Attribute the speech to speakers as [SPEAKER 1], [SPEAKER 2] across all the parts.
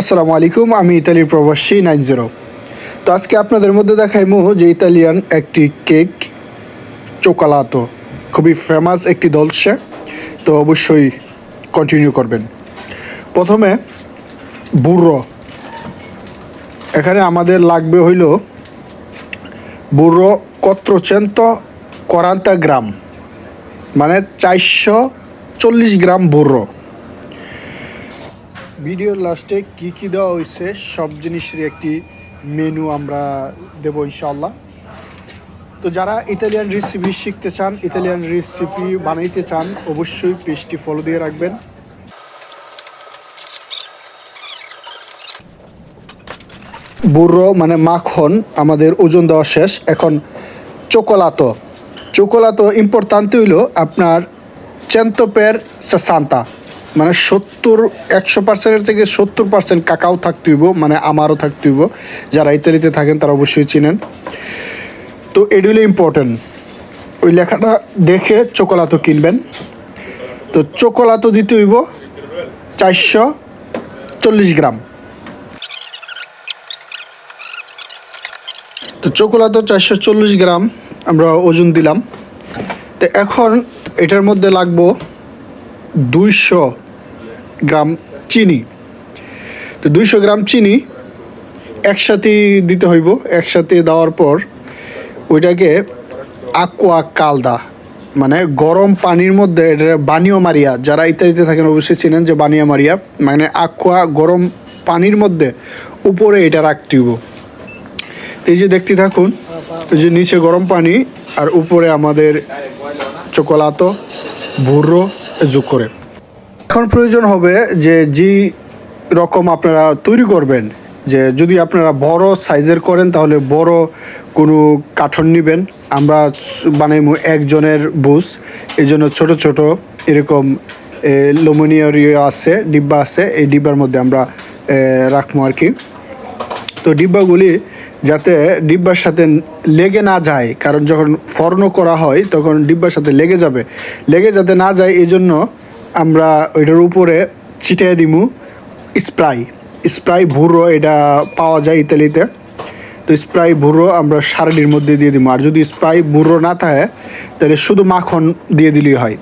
[SPEAKER 1] আসসালামু আলাইকুম, আমি ইতালির প্রবাসী নাইন জিরো। তো আজকে আপনাদের মধ্যে দেখাইমো যে ইতালিয়ান একটি কেক চোকালাতো। খুবই ফেমাস একটি দলসে তো অবশ্যই কন্টিনিউ করবেন। প্রথমে বুড়ো এখানে আমাদের লাগবে হইল বুড়ো কত্রচেন্ত করান্তা গ্রাম মানে চারশো চল্লিশ গ্রাম বুড়ো ভিডিওর লাস্টে কি কি দেওয়া হয়েছে, সব জিনিসের একটি মেনু আমরা দেবো ইনশাল্লাহ তো যারা ইতালিয়ান রেসিপি শিখতে চান ইতালিয়ান রেসিপি বানাইতে চান, অবশ্যই পেজটি ফলো দিয়ে রাখবেন। বুড়ো মানে মাখন, আমাদের ওজন দেওয়া শেষ। এখন চোকোলাতো। চোকোলাতো ইম্পর্টান্ট হইল আপনার চেন্তপের সান্তা। মানে সত্তর, একশো পার্সেন্টের থেকে সত্তর পার্সেন্ট কাকাও থাকতে হইব মানে আমারও থাকতে হইব। যারা ইতালিতে থাকেন তারা অবশ্যই চিনেন। তো এটি হলো ইম্পর্টেন্ট ওই লেখাটা দেখে চোকোলাতো কিনবেন। তো চোকোলাতো দিতে হইব চারশো চল্লিশ গ্রাম। তো চোকোলাতো চারশো চল্লিশ গ্রাম আমরা ওজন দিলাম। তো এখন এটার মধ্যে লাগবো দুইশো গ্রাম চিনি। তো দুইশো গ্রাম চিনি একসাথে দিতে হইব। একসাথে দেওয়ার পর ওইটাকে আকুয়া কালদা মানে গরম পানির মধ্যে বানিও মারিয়া, যারা ইত্যাদিতে থাকেন অবশ্যই চিনেন যে বানিয়া মারিয়া মানে আকুয়া গরম পানির মধ্যে উপরে এটা রাখতে হইব। এই যে দেখতে থাকুন, এই যে নিচে গরম পানি আর উপরে আমাদের চকোলাতো ভুর্রো যোগ করে। এখন প্রয়োজন হবে যে যে রকম আপনারা তৈরি করবেন, যে যদি আপনারা বড় সাইজের করেন তাহলে বড় কোনো কাঠন নেবেন। আমরা বানাইমু একজনের বুস এই জন্য ছোটো ছোটো এরকম লোমনিয়ার আছে, ডিব্বা আছে, এই ডিব্বার মধ্যে আমরা রাখব আর কি। তো ডিব্বাগুলি যাতে ডিব্বার সাথে লেগে না যায়, কারণ যখন ফর্ন করা হয় তখন ডিব্বার সাথে লেগে যাবে। লেগে যাতে না যায় এই জন্য আমরা ওইটার উপরে ছিটিয়ে দিমু স্প্রাই। স্প্রাই ভুরো এটা পাওয়া যায় ইতালিতে। তো স্প্রাই ভুরো আমরা সারাডির মধ্যে দিয়ে দিব আর যদি স্প্রাই ভুরো না থাকে, তাহলে শুধু মাখন দিয়ে দিলেই হয়।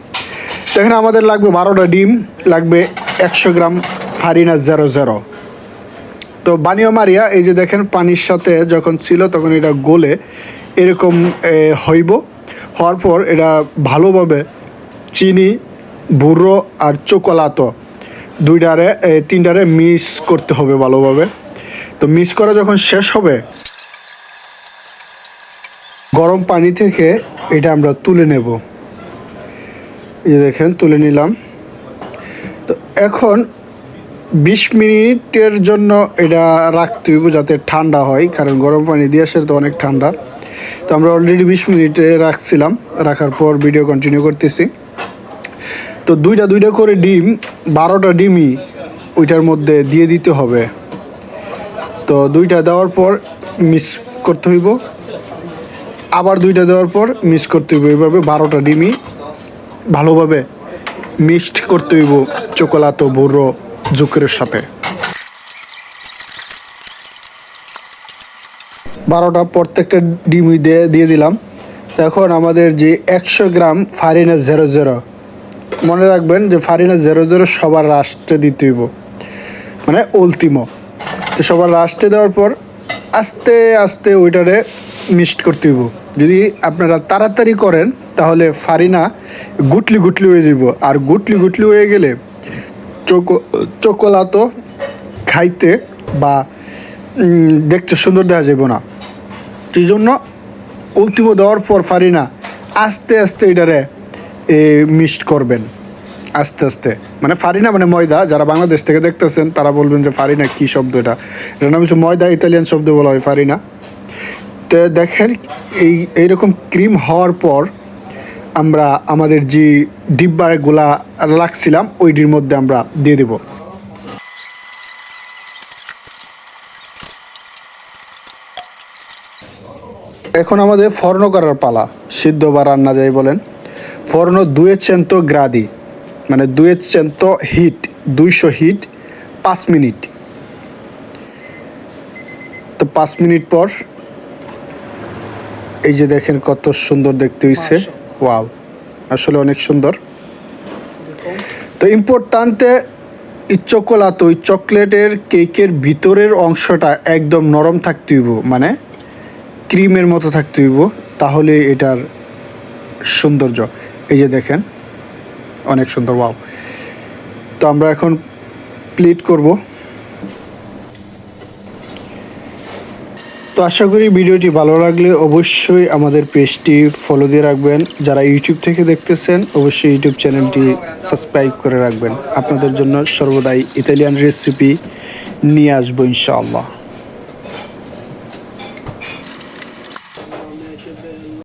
[SPEAKER 1] তো এখানে আমাদের লাগবে বারোটা ডিম, লাগবে একশো গ্রাম ফারিনা জেরো জেরো। তো বানিও মারিয়া, এই যে দেখেন পানির সাথে যখন ছিল, তখন এটা গলে এরকম হইব। হওয়ার পর এটা ভালোভাবে চিনি বুড়ো আর চোকলাতো। দুইটারে তিনটারে মিস করতে হবে ভালোভাবে। তো মিস করা যখন শেষ হবে, গরম পানি থেকে এটা আমরা তুলে নেব। এই দেখেন, তুলে নিলাম। তো এখন বিশ মিনিটের জন্য এটা রাখতে হইব যাতে ঠান্ডা হয়, কারণ গরম পানি দিয়ে আসলে তো অনেক ঠান্ডা। তো আমরা অলরেডি বিশ মিনিটে রাখছিলাম, রাখার পর ভিডিও কন্টিনিউ করতেছি। তো দুইটা দুইটা করে ডিম, বারোটা ডিমই ওইটার মধ্যে দিয়ে দিতে হবে। তো দুইটা দেওয়ার পর মিক্স করতে হইব। আবার দুইটা দেওয়ার পর মিক্স করতে হইব। এইভাবে বারোটা ডিমই ভালোভাবে মিক্সড করতে হইব চোকোলাতো বুড়ো জুকের সাথে। বারোটা প্রত্যেকটা ডিমই দিয়ে দিয়ে দিলাম। এখন আমাদের যে একশো গ্রাম ফারিনা জিরো জিরো মনে রাখবেন যে ফারিনা জেরো জেরো সবার রাষ্ট্রে দিতে হইব। মানে অল্টিমো তো সবার রাষ্ট্রে দেওয়ার পর আস্তে আস্তে ওইটারে মিক্সড করতে হইব। যদি আপনারা তাড়াতাড়ি করেন, তাহলে ফারিনা গুটলি গুটলি হয়ে যাব আর গুটলি গুটলি হয়ে গেলে চোকো, চোকোলাতো খাইতে বা দেখতে সুন্দর দেখা যাবে না। সেই জন্য অন্তিম দেওয়ার পর ফারিনা আস্তে আস্তে এটারে মিক্সড করবেন। আস্তে আস্তে। মানে ফারিনা মানে ময়দা, যারা বাংলাদেশ থেকে দেখতেছেন, তারা বলবেন যে ফারিনা কি শব্দ এটা? এটা নাম হচ্ছে ময়দা, ইতালিয়ান শব্দ বলা হয় ফারিনা। তো দেখেন, এই, এইরকম ক্রিম হওয়ার পর আমরা আমাদের যে ডিব্বাগুলা রাখছিলাম, ওইটির মধ্যে আমরা দিয়ে দেব। এখন আমাদের ফর্ন করার পালা, সিদ্ধ বা রান্না যাই বলেন। ফর্ন দুয়ে চেন্তো গ্রাদি। মানে দুয়ে চেন্তো হিট দুইশো হিট পাঁচ মিনিট। তো পাঁচ মিনিট পর এই যে দেখেন কত সুন্দর দেখতে হইছে। ওয়াও আসলে অনেক সুন্দর। তো ইম্পর্টান্টে এই চকোলাত ওই চকলেটের কেকের ভিতরের অংশটা একদম নরম থাকতে হইব মানে ক্রিমের মতো থাকতে হইব তাহলে এটার সৌন্দর্য। এই যে দেখেন অনেক সুন্দর ওয়াও তো আমরা এখন প্লেট করব। তো আশা করি ভিডিওটি ভালো লাগলে অবশ্যই আমাদের পেজটি ফলো দিয়ে রাখবেন। যারা ইউটিউব থেকে দেখতেছেন, অবশ্যই ইউটিউব চ্যানেলটি সাবস্ক্রাইব করে রাখবেন। আপনাদের জন্য সর্বদাই ইতালিয়ান রেসিপি নিয়ে আসব, ইনশাআল্লাহ।